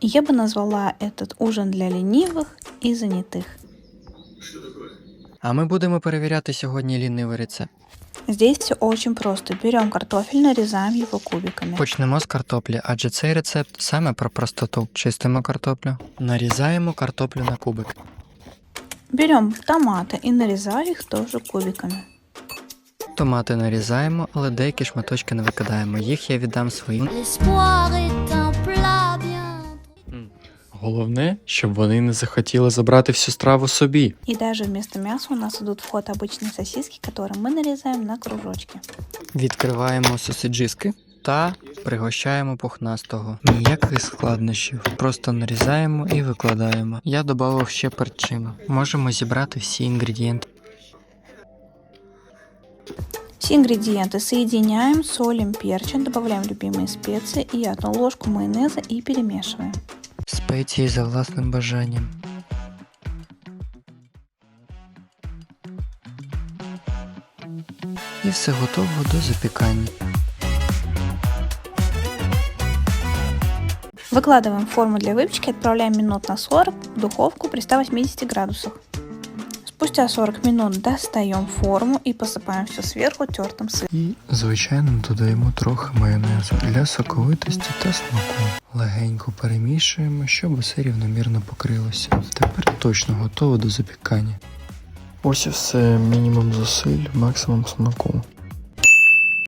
Я бы назвала этот ужин для ленивых и занятых. А ми будемо перевіряти сьогодні лінивий рецепт. Здесь все очень просто. Берем картофель, нарезаем его кубиками. Почнемо з картоплі, адже цей рецепт саме про простоту. Чистимо картоплю, нарізаємо картоплю на кубик. Берем томаты и нарезаю их тоже кубиками. Томати нарізаємо, але деякі шматочки не викидаємо. Їх я віддам своїм. L'espoir est un plat bien. Головне, щоб вони не захотіли забрати всю страву собі. И даже вместо мяса у нас идут в ход обычные сосиски, которые мы нарезаем на кружочки. Відкриваємо сосиджиски та пригощаємо пухнастого. Ніяких складнощів. Просто нарізаємо і викладаємо. Я додав ще перчину. Можемо зібрати всі інгредієнти. Все ингредиенты соединяем, солим, перчим, добавляем любимые специи и одну ложку майонеза и перемешиваем. Спеції за власним бажанням. І все готово до запікання. Выкладываем в форму для выпечки, отправляем минут на 40 в духовку при 180 градусах. Спустя 40 минут достаем форму и посыпаем все сверху тертым сыром. І, звичайно, додаємо трохи майонезу для соковитості та смаку. Легенько перемішуємо, щоб усе рівномірно покрилося. Тепер точно готово до запікання. Ось і все, мінімум зусиль, максимум смаку.